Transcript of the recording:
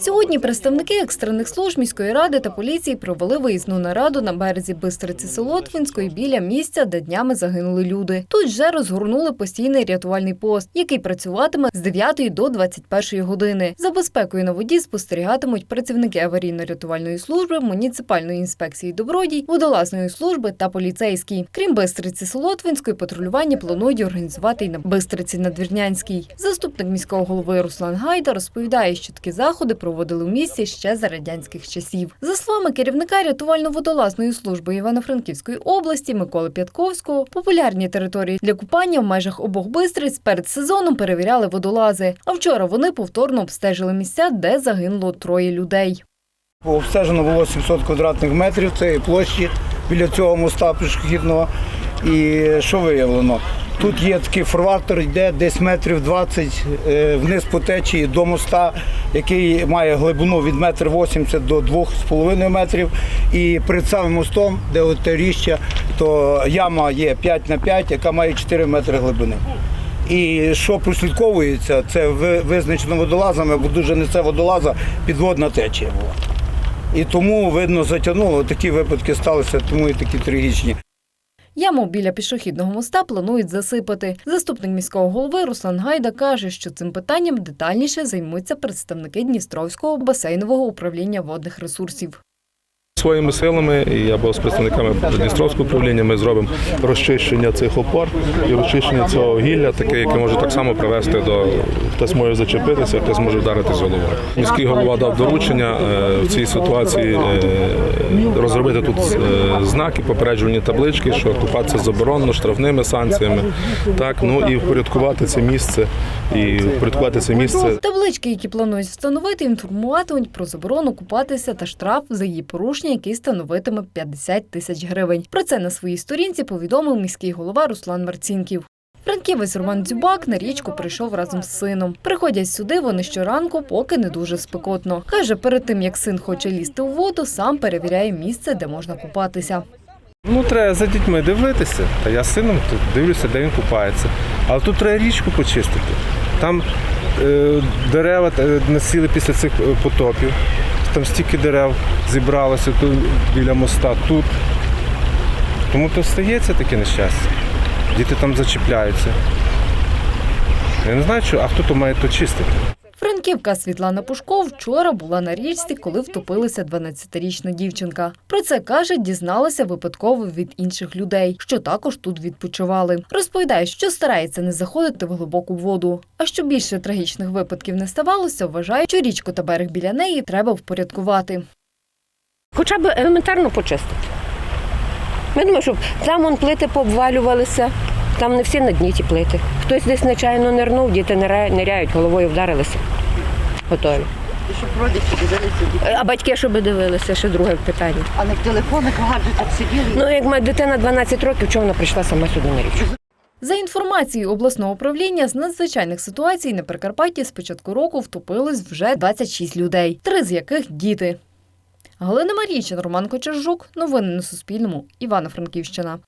Сьогодні представники екстрених служб міської ради та поліції провели виїзну нараду на березі Бистриці Солотвинської біля місця, де днями загинули люди. Тут вже розгорнули постійний рятувальний пост, який працюватиме з 9 до 21 години. За безпекою на воді спостерігатимуть працівники аварійно-рятувальної служби, муніципальної інспекції добродій, водолазної служби та поліцейські. Крім Бистриці Солотвинської, патрулювання планують організувати й на Бистриці Надвірнянській. Заступник міського голови Руслан Гайда розповідає, що такі заходи проводили у місті ще за радянських часів. За словами керівника рятувально-водолазної служби Івано-Франківської області Миколи П'ятковського, популярні території для купання в межах обох бистриць перед сезоном перевіряли водолази. А вчора вони повторно обстежили місця, де загинуло троє людей. Обстежено було 700 квадратних метрів цієї площі біля цього моста пішохідного. І що виявлено? Тут є такий фарватер, йде десь метрів 20 е, вниз по течії до моста, який має глибину від метр 80 до 2,5 метрів. І перед самим мостом, де те ріжчя, то яма є 5 на 5, яка має 4 метри глибини. І що прослідковується, це визначено водолазами, бо дуже не це водолаза, підводна течія була. І тому, видно, затягнуло. Такі випадки сталися, тому і такі трагічні. Яму біля пішохідного моста планують засипати. Заступник міського голови Руслан Гайда каже, що цим питанням детальніше займуться представники Дністровського басейнового управління водних ресурсів. Своїми силами і або з представниками Дністровського управління ми зробимо розчищення цих опор і розчищення цього гілля, таке, яке може так само привести до хтось може зачепитися, хтось може вдарити з головою. Міський голова дав доручення е, в цій ситуації е, розробити тут е, знаки, попереджувальні таблички, що купатися заборонено штрафними санкціями. Так, ну і впорядкувати це місце і впорядкувати це місце Таблички, які планують встановити, інформуватимуть про заборону купатися та штраф за її порушення, який становитиме 50 тисяч гривень. Про це на своїй сторінці повідомив міський голова Руслан Марцінків. Франківець Роман Дзюбак на річку прийшов разом з сином. Приходять сюди вони щоранку, поки не дуже спекотно. Каже, перед тим як син хоче лізти у воду, сам перевіряє місце, де можна купатися. Ну, треба за дітьми дивитися. Та я з сином тут дивлюся, де він купається. Але тут треба річку почистити. Там е, дерева е, насіли після цих е, потопів. Там стільки дерев зібралося тут біля моста, тут. Тому то стається таке нещастя. Діти там зачіпляються. Я не знаю, що, а хто то має то чистити. Франківка Світлана Пушко вчора була на річці, коли втопилася 12-річна дівчинка. Про це каже, дізналася випадково від інших людей, що також тут відпочивали. Розповідає, що старається не заходити в глибоку воду. А щоб більше трагічних випадків не ставалося, вважає, що річку та берег біля неї треба впорядкувати. Хоча б елементарно почистити. Ми думаємо, щоб там вон плити пообвалювалися, там не всі на дні ті плити. Хтось десь нечайно нирнув, діти ниряють, головою вдарилися. Готові. Щоб родичі дивилися, А батьки, щоб дивилися, ще друге питання. а не в телефонах, гаджетах сиділи. Ну, як моя дитина 12 років, чого вона прийшла сама сюди на річку? За інформацією обласного управління з надзвичайних ситуацій на Прикарпатті з початку року втопилось вже 26 людей, три з яких діти. Галина Марійчин, Роман Кочержук. Новини на Суспільному. Івано-Франківщина.